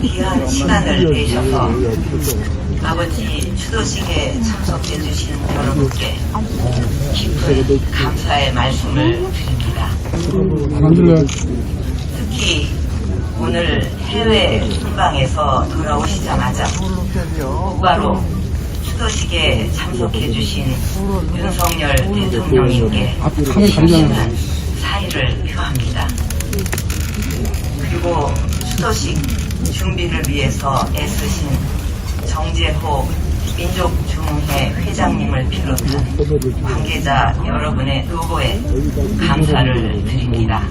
귀한 시간을 내셔서 아버지 추도식에 참석해 주신 여러분께 깊은 감사의 말씀을 드립니다. 특히 오늘 해외 순방에서 돌아오시자마자 곧바로 추도식에 참석해 주신 윤석열 대통령님께 심심한 사의를 표합니다. 추도식 준비를 위해서 애쓰신 정재호 민족중흥회 회장님을 비롯한 관계자 여러분의 노고에 감사를 드립니다.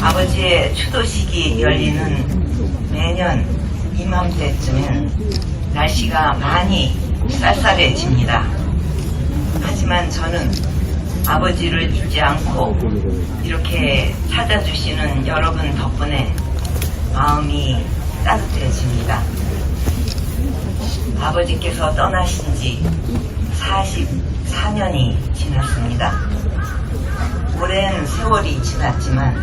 아버지의 추도식이 열리는 매년 이맘때쯤엔 날씨가 많이 쌀쌀해집니다. 하지만 저는 아버지를 잊지 않고 이렇게 찾아주시는 여러분 덕분에 마음이 따뜻해집니다. 아버지께서 떠나신 지 44년이 지났습니다. 오랜 세월이 지났지만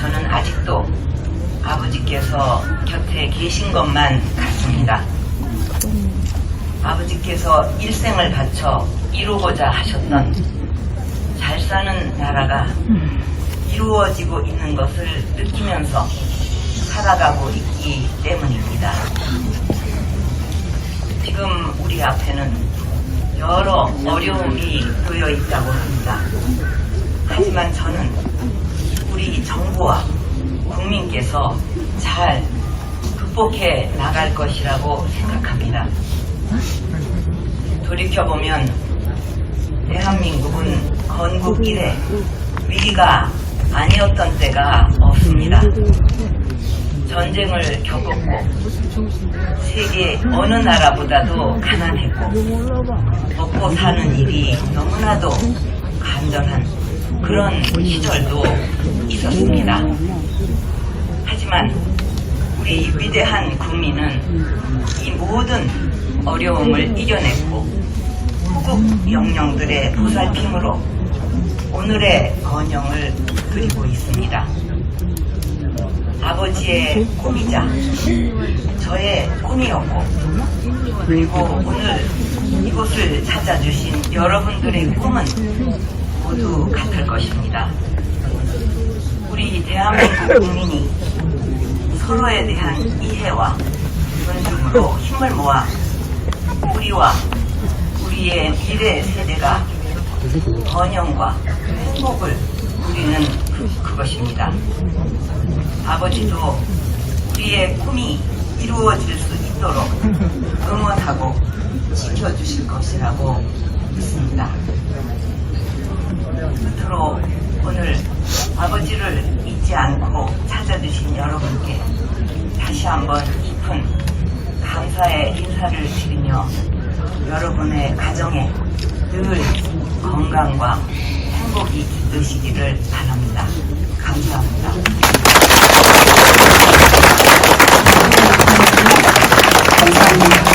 저는 아직도 아버지께서 곁에 계신 것만 같습니다. 아버지께서 일생을 바쳐 이루고자 하셨던 잘 사는 나라가 이루어지고 있는 것을 느끼면서 살아가고 있기 때문입니다. 지금 우리 앞에는 여러 어려움이 놓여 있다고 합니다. 하지만 저는 우리 정부와 국민께서 잘 극복해 나갈 것이라고 생각합니다. 돌이켜보면 대한민국은 건국 이래 위기가 아니었던 때가 없습니다. 전쟁을 겪었고 세계 어느 나라보다도 가난했고 먹고 사는 일이 너무나도 간절한 그런 시절도 있었습니다. 하지만 우리 위대한 국민은 이 모든 어려움을 이겨냈고 후국 영령들의 보살핌으로 오늘의 번영을 그리고 있습니다. 아버지의 꿈이자 저의 꿈이었고 그리고 오늘 이곳을 찾아주신 여러분들의 꿈은 모두 같을 것입니다. 우리 대한민국 국민이 서로에 대한 이해와 존중으로 힘을 모아 우리와 우리의 미래 세대가 번영과 행복을 누리는 그, 그것입니다. 아버지도 우리의 꿈이 이루어질 수 있도록 응원하고 지켜주실 것이라고 믿습니다. 끝으로 오늘 아버지를 잊지 않고 찾아주신 여러분께 다시 한번 깊은 감사의 인사를 드리며 여러분의 가정에 늘 건강과 행복이 깃드시기를 바랍니다. 감사합니다. 감사합니다.